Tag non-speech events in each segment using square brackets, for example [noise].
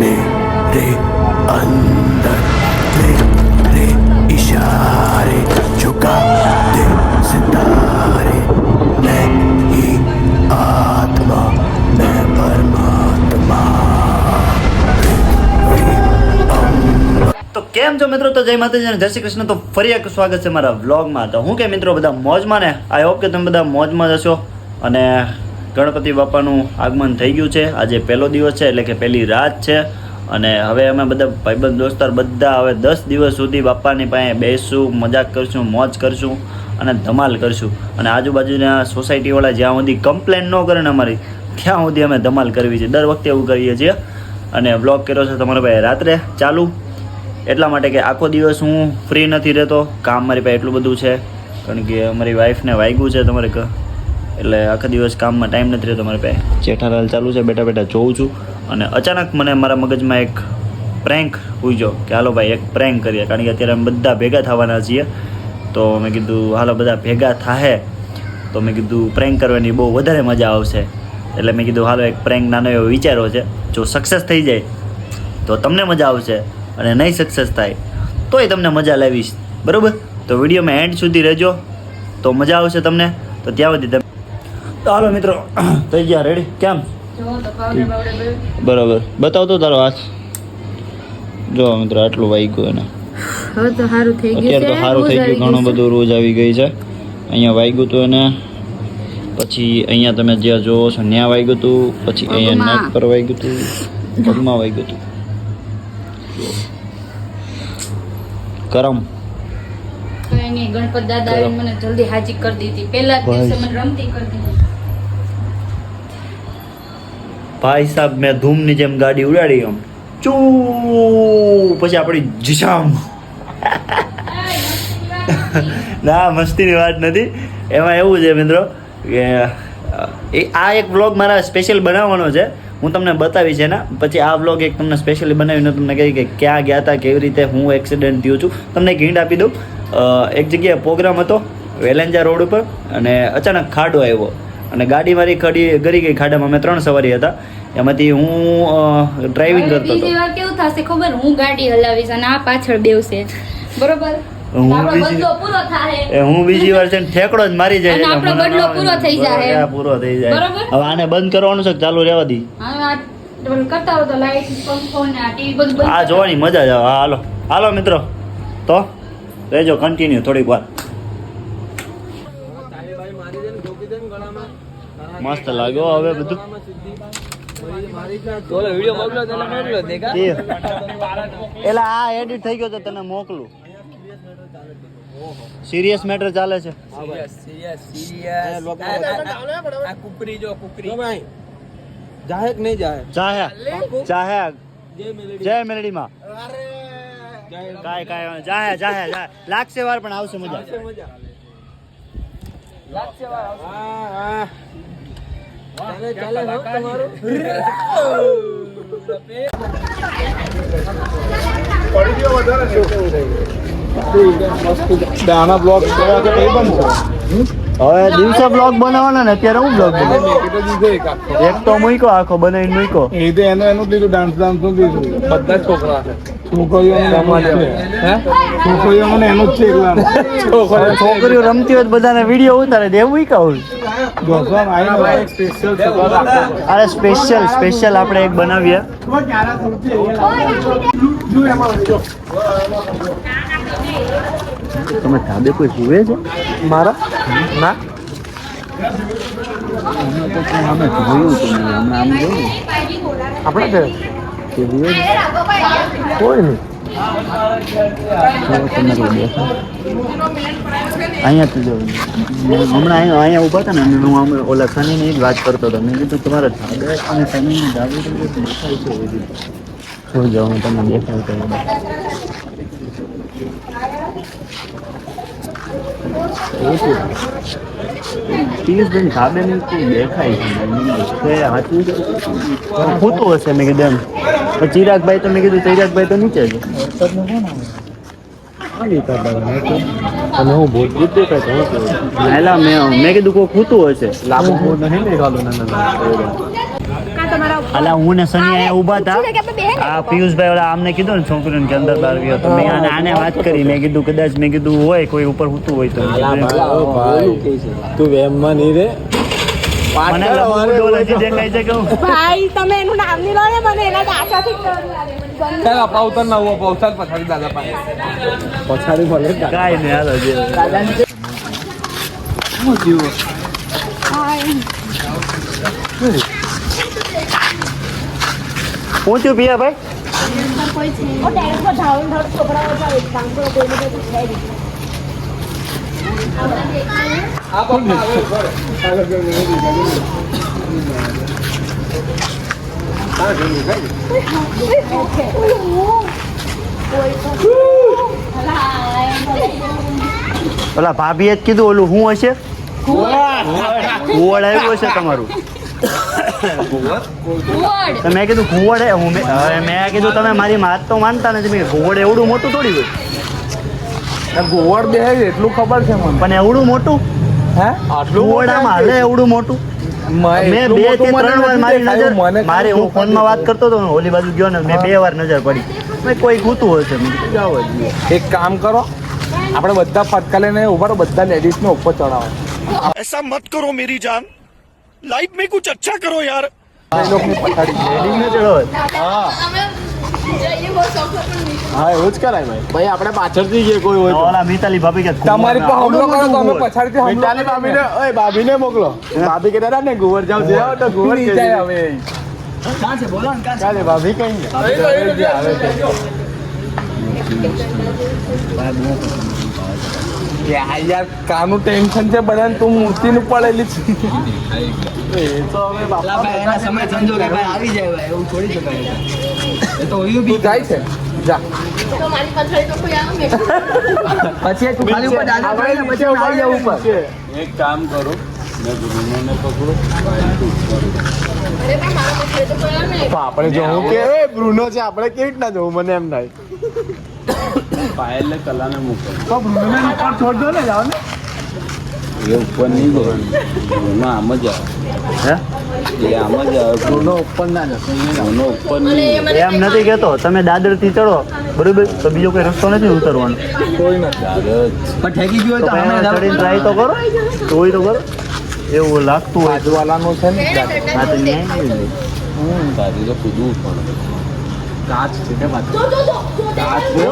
मेरे अंदर मेरे इशारे झुका दे सितारे मैं ही आत्मा मैं परमात्मा તો કેમ છો મિત્રો તો જય માતાજી અને જય શ્રી કૃષ્ણ તો ફરી એક સ્વાગત છે મારા વ્લોગમાં તો હું કે મિત્રો બધા મોજમાં ને આઈ હોપ કે તમે બધા મોજમાં જ હશો અને ગણપતિ બાપાનું આગમન થઈ ગયું છે આજે પહેલો દિવસ છે એટલે કે પહેલી રાત છે અને હવે અમે બધા ભાઈબંધ દોસ્તાર બધા હવે દસ દિવસ સુધી બાપાની પાસે બેસશું મજાક કરશું, મોજ કરશું અને ધમાલ કરશું. અને આજુબાજુના સોસાયટીવાળા જ્યાં સુધી કમ્પ્લેન ન કરે ને અમારી, ત્યાં સુધી અમે ધમાલ કરવી છે. દર વખતે એવું કરીએ છીએ. અને વ્લોગ કર્યો છે તમારા ભાઈ રાત્રે ચાલુ. એટલા માટે કે આખો દિવસ હું ફ્રી નથી રહેતો. કામ મારી પાસે એટલું બધું છે. કારણ કે અમારી વાઈફને વાગ્યું છે તમારે એટલે આખા દિવસ કામમાં ટાઈમ નથી રહેતો મારી પાસે. જેઠાલાલ ચાલુ છે, બેઠા બેઠા જોઉં છું. અને અચાનક મને મારા મગજમાં એક પ્રેન્ક પૂછ્યો કે, હાલો ભાઈ, એક પ્રેન્ક કરીએ. કારણ કે અત્યારે અમે બધા ભેગા થવાના છીએ. તો મેં કીધું, હાલો બધા ભેગા થાહે. તો મેં કીધું પ્રેન્ક કરવાની બહુ વધારે મજા આવશે. એટલે મેં કીધું, હાલો, એક પ્રેન્ક નાનો એવો વિચારો છે. જો સક્સેસ થઈ જાય, તો તમને મજા આવશે. અને નહીં સક્સેસ થાય, તોય તમને મજા લાવીશ. બરાબર? તો વિડીયોમાં એન્ડ સુધી રહેજો. તો મજા આવશે તમને. તો ત્યાં સુધી તમે હાલો મિત્રો. થઈ ગયા રેડી કેમ? તો બરાબર. બતાવ તો તારો હાથ. જો મિત્રો આટલું વાગ્યું એને. હવે તો સારું થઈ ગયું અત્યારે તો સારું થઈ ગયું ઘણું બધું રોજ આવી ગઈ છે. અહીંયા વાગ્યું હતું એને. પછી અહીંયા તમે જ્યાં જોવો છો ત્યાં વાગ્યું હતું પછી અહીંયા. નેક પર વાગ્યું હતું પગમાં વાગ્યું હતું કરમ. ગણપત દાદા મને જલ્દી હાજી કરી દીધી. પહેલા દિવસે મને રમતી કરી દીધી. ભાઈ સાહેબ મેં ધૂમની જેમ ગાડી ઉડાડી આમ ચૂ, પછી આપણી જીશામ. ના, મસ્તીની વાત નથી. એમાં એવું છે મિત્રો કે, એ, આ એક બ્લોગ મારા સ્પેશિયલ બનાવવાનો છે. હું તમને બતાવી છે ને પછી આ બ્લોગ એક તમને સ્પેશિયલી બનાવીને તમને કહી કે ક્યાં ગયા હતા કેવી રીતે હું એક્સિડન્ટ થયો છું. તમને એક હિન્ટ આપી દઉં. એક જગ્યાએ પ્રોગ્રામ હતો, વેલેન્જા રોડ ઉપર, અને અચાનક ખાડો આવ્યો. અને ગાડી મારી ખડી ગરી ગઈ ખાડામાં. અમે ત્રણ સવારી હતા. એમાંથી હું ડ્રાઇવિંગ કરતો બીજી હતો વાર કેવું થશે ખબર? હું ગાડી હલાવીશ અને આ પાછળ બેવશે. બરોબર? હું બીજી- હું બીજી વાર છે ઠેકડો જ મારી જાય આપણો બદલો પૂરો થઈ જાય. આ પૂરો થઈ જાય. હવે આને બંધ કરવાનું છે ચાલુ રહેવા દી? આ જોવાની મજા જ આવે. હા, હાલો. હાલો મિત્રો. તો રહેજો કન્ટિન્યુ થોડીક વાર. મસ્ત લાગ્યો. હવે બધું એલા આ એડિટ થઈ ગયો તો તને મોકલું. સિરિયસ મેટર ચાલે છે. જાહે કે નહીં જાહે ચાહે ચાહે જય મેલડીમાં. જય કાય કાય જાહે જાહે જાહે લાગશે વાર પણ આવશે મજા. હા હા. ચાલે ચાલે હો તમારું. દાણા બ્લોક કેવા તો કઈ બનશે હવે દિવસે બ્લોગ બનાવવાનો ને અત્યારે હું બ્લોગ બનાવું? એક તો મૂકો આખો બનાવીને મૂકો એ તો એનું એનું જ લીધું ડાન્સ ડાન્સનું લીધું. બધા છોકરા. જ જ છોકરીઓ. રમતી હોય તો બધાને વીડિયો ઉતારે દેવું એવું કા હોય જોશો ને આવીને એક સ્પેશિયલ છોકરો. રાખો. અરે સ્પેશિયલ સ્પેશિયલ આપણે એક બનાવીએ. તમે ધાબે કોઈ જુએ છે? મારા? ના? અમે જોયું તો નહીં આમ જોયું આપણે છે? કે જુએ કોઈ નહીં. તો અહીંયા જ જો હમણાં અહીંયા અહીંયા ઊભા હતા ને હું આમ ઓલા સનીની જ વાત કરતો હતો. મેં કીધું તમારા ધાબે અને ડાબી બાજુ દેખાય છે. જોજો હું તમને દેખાય તો બધા. એવું છે. પિયુષભાઈ ધાબે ને કોઈ દેખાય છે મેં કીધું, તે હાચું ખોટું હશે મેં કીધું એમ. ચિરાગભાઈ તો મેં કીધું ચિરાગભાઈ તો નીચે છે. મેં કીધું કોઈ ખૂતું હશે. લાંબુ નહીં દેખાતું નાના તમારા ઉપર. અલા હું ને સની આયા ઊભા હતા. આ પિયુષભાઈ ઓલા આમને કીધું ને છોકરીને કે અંદર બહાર ગયો તો. મેં આને આને વાત કરી. મેં કીધું કદાચ મેં કીધું હોય કોઈ ઉપર હોતું હોય તો. તું વેમમાં નહીં રે. મને ડોલ હજી દેખાય છે કે ભાઈ તમે એનું નામ નહીં લો ને મને એના દાચાથી ચાલ હું આપા પછાડી દાદા પાસે. પછાડી ને હાલો જે ભાઈ છોકરાઓ છે, પૂછાય નહીં. ઓલા ભાભીએ જ કીધું ઓલું શું હશે ગોળ આવ્યું હશે તમારું. તો મેં કીધું ઘુવડ મેં કીધું તમે મારી વાત તો માનતા નથી મેં ઘુવડ એવડું મોટું થોડી હોય. ઘુવડ બે એટલું ખબર છે મને. પણ એવડું મોટું? હે? આટલું ઘુવડામાં હાલે એવડું મોટું? મેં બેથી ત્રણ વાર મારી નજર મારે હું ફોનમાં વાત કરતો હતો ઓલી બાજુ ગયો ને મેં બે વાર નજર પડી. મેં કોઈ ગૂતું હોય છે એક કામ કરો આપણે બધા ફટકા લઈને ઊભા બધા લેડીઝને ઉપર ચડાવો એસા મત કરો મેરી જાન લાઈફ મેં કુછ અચ્છા કરો યાર જ. હા એવું જ કરાય ભાઈ. ભાઈ આપણે પાછળથી જઈએ કોઈ હોય ઓલા મિતાલી ભાભી કે તમારી પર હુમલો કરો તો અમે પછાડીથી હુમલો મિતાલી ભાભીને ઓય ભાભીને મોકલો. ભાભી કહેતા હતા ને ગુવર જાવ જે તો ગુવર કહેજે. જાય હવે ભાભી કઈ આવે છે. યાર યાર કાનું ટેન્શન છે બધાને તું મૂર્તિનું પડેલી છે. એ તો હવે બાપા એના સમય સંજોગે ભાઈ આવી જાય ભાઈ એવું થોડી શકાય એ તો હોયું બી. જાય છે? જા. તો મારી પાછળ તો કોઈ આવે ને. પછી તું ખાલી ઉપર દાદા પડે ને પછી આવી જાવ ઉપર એક કામ કરો મેં ગુરુને પકડો ભાઈ, મારા પાછળ તો કોઈ આવે ને. તો આપણે જોવું કે એ બ્રુનો છે આપણે કેવી રીતના જોવું? મને એમ થાય. પાયલને કલાને મૂકો તો બ્રુનોને ઉપર છોડ દો ને જાઓ ને એ ઉપર નહીં જવાનું એનો આમ જ આવે હે એ આમ જ આવે બ્રુનો ઉપર ના જશે એનો ઉપર અને એ નહીં મને એમ નથી કેતો તમે દાદરથી ચડો બરોબર? તો બીજો કોઈ રસ્તો નથી ઉતરવાનો. કોઈ નથી આવે જ પણ ઠેકી ગયું તો હોય તો પહેલા અમે ચડીને ટ્રાય તો કરો. તોય તો કરો. એવું લાગતું હોય બાજુવાલાનું છે ને હા તો ન્યાય જ ને. તારી તો કૂદવું પડે કાચ છે કે બાજુ? જો,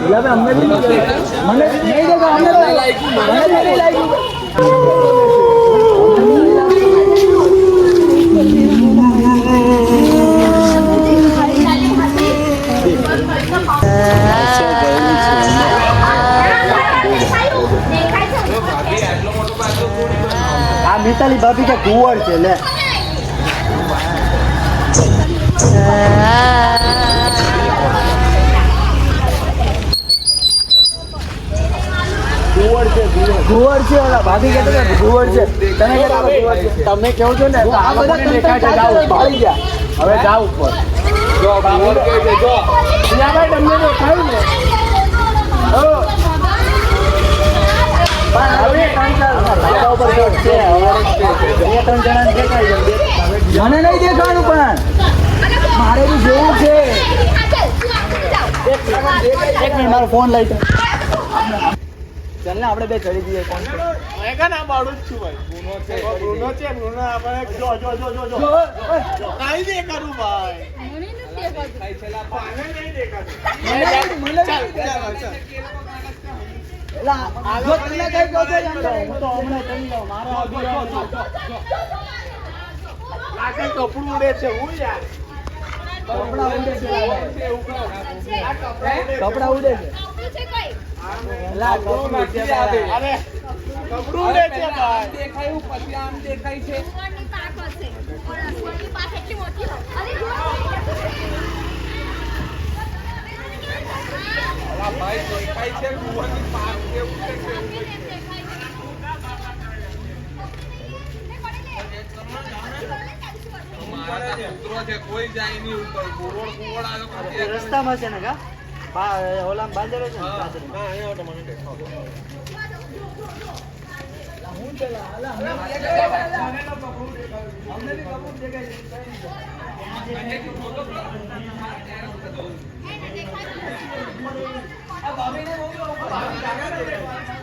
એટલે અમને બી મને નહીં દેખાતું અમને મને નહીં લાગ્યું આ મિતાલી ભાભી કે કુંવર છે લે. ગુવર છે ઓલા ભાભી કહેતા હતા ગુવર છે. તમે કહેતા હતા છે. તમે કેવું છો ને તો આ બધા દેખાય છે ગયા. હવે જાઓ ઉપર. જો કહે છે ભાઈ તમને દેખાયું ને મને નહીં દેખાવાનું પણ. મારે બી જોવું છે. એક મિનિટ મારો ફોન લઈ. ચાલ ને આપણે બે ચડી જઈએ કોણ છે? મેં કે ના બાળું જ છું ભાઈ. બ્રુનો છે બ્રુનો છે બ્રુનો આપણે જો જો જો જો જો. કાંઈ કરું ભાઈ. મને દેખાતું. નહીં દેખાતું. મને ચાલ ચાલ ચાલ એલા, જો તમને કઈ કહો છો ને હું તો હમણાં ચડી મારો આગળ જાઓ છો. આ કપડું ઉડે છે હું યાર. કપડા ઉડે છે. કપડા ઉડે છે. દેખાયું પછી આમ દેખાય છે. ભાઈ દેખાય છે પાક એ રસ્તામાં છે ને કા? બા- ઓલામાં બાંધેલો છે ને હા. હા અહીંયા તો મને દેખાવ લા ભાઈ ગયું છે, જેમ જાય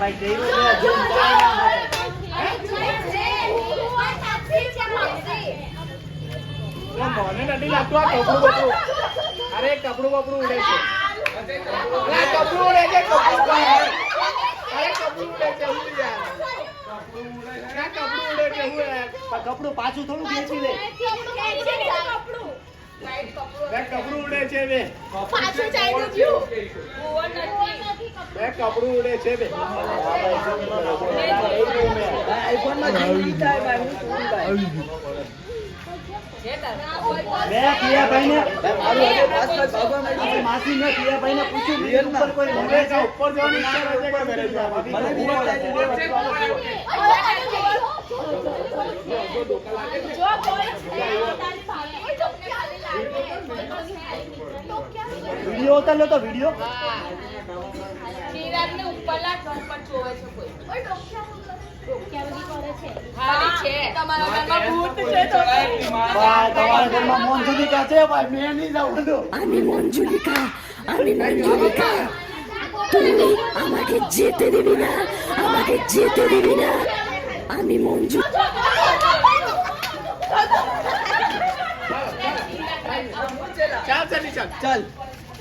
ના થાય. મને નથી લાગતું, આ કપડું બપડું. અરે કપડું બપડું ઉડે છે. કપડું ઉડે છે, કપડું અરે, કપડું ઉડે છે, હું યાર. કપડું ઉડે છે, હું કપડું પાછું થોડું ખેંચી લે. બે કપડું ઉડે છે બે. પાછું ગયું બે કપડું ઉડે છે બે. થાય ભાઈ પૂછ્યું ઉપર જવાની ઈચ્છા. મને વિડીયો ઉતાર્યો તો વિડીયો ચિરાગને ઉપરલા ટોપ પર જોવે છે કોઈ હારી છે તમારા ઘરમાં ભૂત છે તો ભાઈ તમારા ઘરમાં મોન સુધી ક્યાં છે ભાઈ મેં નહીં જવાનું আমি মঞ্জুলিকা আমি মঞ্জুলিকা তুই আমাকে যেতে দিবি না আমাকে যেতে দিবি না আমি মঞ্জু ચાલ ચાલી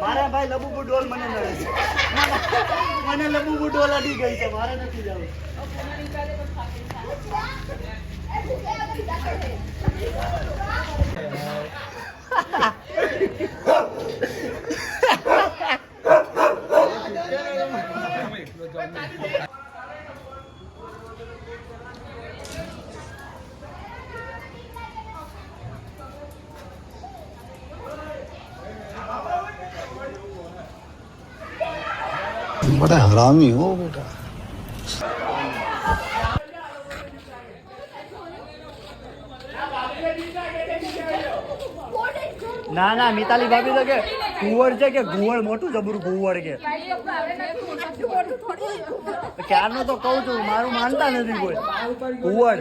મારા ભાઈ લબુબુ ડોલ મને નડે છે. મને લબુબુ ડોલ અડી ગઈ છે, મારે નથી જવું. હરામી હો બેટા. ના ના મિતાલી ભાભી તો કે ગુવર છે કે ગુવર મોટું જબરું ગુવર કે. ક્યારનો તો કહું છું મારું માનતા નથી કોઈ. ગુવર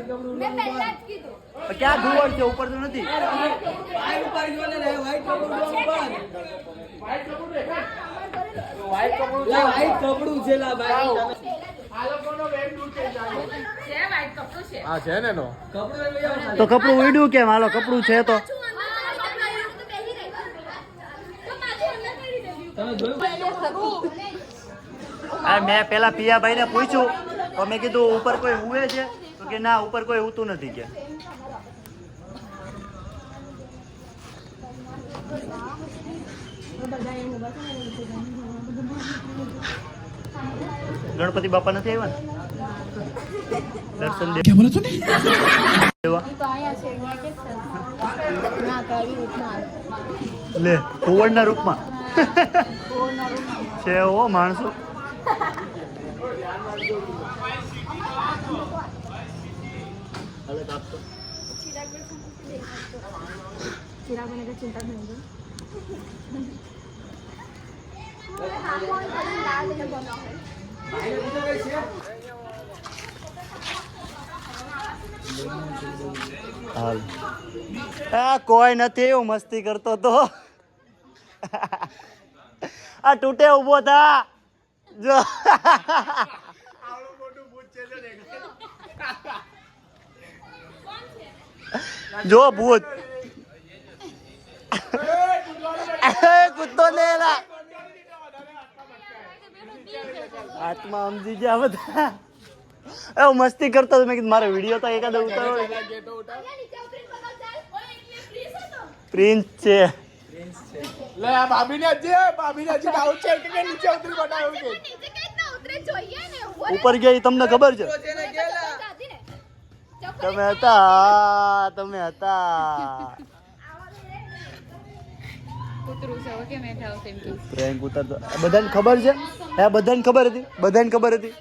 ક્યાં ગુવર છે ઉપર તો નથી. કપડું છે લા ભાઈ હા છે. તો કપડું ઉડ્યું કેમ? હાલો, કપડું છે તો. મેં પેલા પિયાભાઈ ને પૂછ્યું, તો મેં કીધું, ઉપર કોઈ હુએ છે? તો કે, ના, ઉપર કોઈ ઉતું નથી કે. ગણપતિ બાપા નથી આવ્યા? દર્શન દેવા બોલો તું લે કોવડના રૂપમાં. છે ઓ માણસો. ચિરાગ ચિંતા હાલ. કોઈ નથી, હું મસ્તી કરતો તો આ તૂટે ઊભો થા. જો. જો ભૂત. કૂદતો ને આત્મા સમજી ગયા બધા. એ મસ્તી કરતો હતો મેં કીધું મારે વીડિયો તો એકાદ ઉતારો. પ્રિન્સ છે. લે આ ભાભીને હજી ભાભીને હજી ડાઉટ છે કે નીચે ઉતરી બતાવ્યું છે ઉપર ગયા તમને ખબર છે? તમે હતા તમે હતા કૂતરું છે હવે કેમ હેઠા આવશે એમ કે પ્રેન્ક ઉતારતો. આ બધાને ખબર છે? હે બધાને ખબર હતી? બધાને ખબર હતી?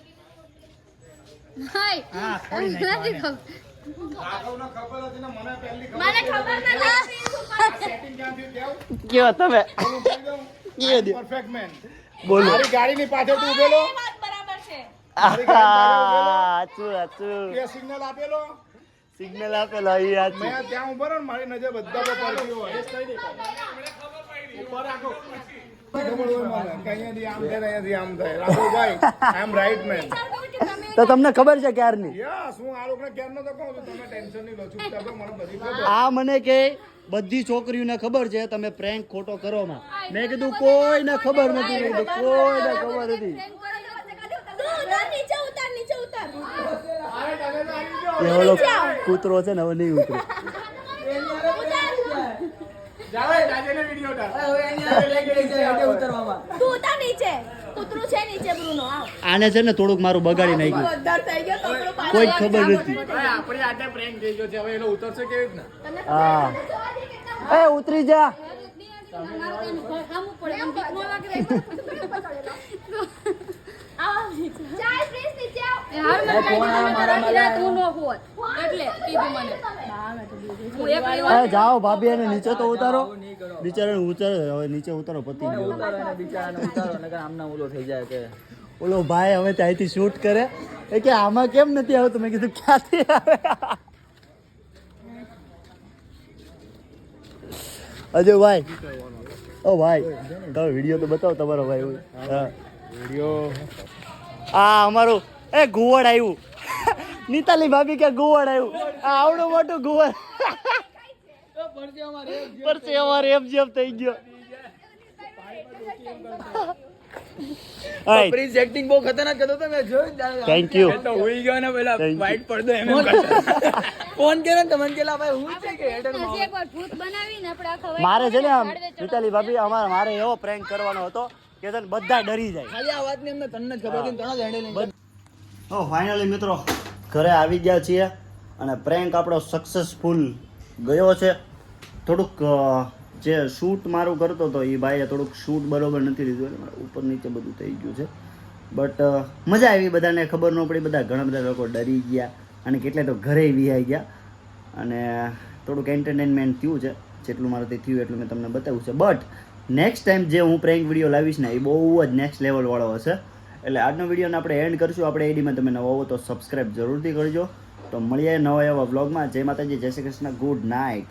કયો તમે. બોલો મારી ગાડીની પાછળ તું ઉભેલો? બરાબર છે. સાચું સાચું તે સિગ્નલ આપેલો? સિગ્નલ આપેલો યાદ મેં ત્યાં ઊભો રહ્યો મારી નજર બધા પર પડતી હોય. એ કઈ દેખાય તો તમને ખબર છે ક્યારની? આ મને કે બધી છોકરીઓને ખબર છે તમે પ્રેન્ક ખોટો કરો માં. મેં કીધું કોઈને ખબર નથી કીધું કોઈને ખબર નથી. કૂતરો છે ને હવે નહીં ઉતરે. જાવે રાજેને વિડિયો ઉતાર. તું ઉતાર નીચે. કૂતરું છે નીચે બ્રુનો આવ. આને છે ને થોડુંક મારું બગાડી નાખ્યું. કોઈ ખબર નથી. આપણે આજે પ્રેન્ક થઈ ગયો છે હવે એનો ઉતરશે કેવી રીતના? હા. એ ઉતરી જા. એટલે કીધું મને. જાઓ ભાભી એને નીચે તો ઉતારો. બિચારાને ઉતારો હવે નીચે ઉતારો પતિ ગયો. ઉતારો એને બિચારાને ઉતારો નકર ઓલો થઈ જાય કે. ઓલો ભાઈ હવે ત્યાંથી શૂટ કરે. એ કે આમાં કેમ નથી આવતું મેં કીધું ક્યાંથી આવે? અજય ભાઈ. ઓ ભાઈ તમે વીડિયો તો બતાવો તમારો ભાઈ હા. વીડિયો આ અમારું એ ગુવડ આવ્યું. [laughs] નીતાલી ભાભી કે ગુવડ આવ્યું. આ આવડું મોટું ગુવડ. પરસે અમારે એમ જેમ થઈ ગયો. પ્રિન્સ એક્ટિંગ બહુ ખતરનાક કરતો હતો મેં જોયું થેન્ક યુ તો હોઈ ગયો ને પેલા Thank પડદો એમ એમ ફોન કર્યો ને તો કેલા ભાઈ હું છે કે હેઠળ ભૂત બનાવીને આપણે આખા મારે છે ને આમ ઝાડવે મિતાલી ભાભી અમારે મારે એવો પ્રેન્ક કરવાનો હતો કે છે બધા ડરી જાય. ખાલી આ વાતની અમને તને જ ખબર હતી તને જ હેન્ડલિંગ તો ફાઇનલી મિત્રો ઘરે આવી ગયા છીએ. અને પ્રેન્ક આપણો સક્સેસફુલ ગયો છે. થોડુંક જે શૂટ મારું કરતો હતો, એ ભાઈએ થોડુંક શૂટ બરોબર નથી લીધું એટલે ઉપર નીચે બધું થઈ ગયું છે. બટ મજા આવી બધાને, ખબર ન પડી, બધા ઘણા બધા લોકો ડરી ગયા અને કેટલાય તો ઘરે વિહાઈ ગયા. અને થોડુંક એન્ટરટેનમેન્ટ થયું છે, જેટલું મારાથી થયું એટલું મેં તમને બતાવ્યું છે. બટ નેક્સ્ટ ટાઈમ જે હું પ્રેન્ક વીડિયો લાવીશ ને, એ બહુ જ નેક્સ્ટ લેવલવાળો હશે. એટલે આજનો વિડીયોને આપણે એન્ડ કરીશું. આપણે એડીમાં તમે નવો હો તો સબસ્ક્રાઈબ જરૂરથી કરજો. તો મળીએ નવા એવા વ્લોગમાં જય માતાજી જય શ્રી કૃષ્ણ. Good night.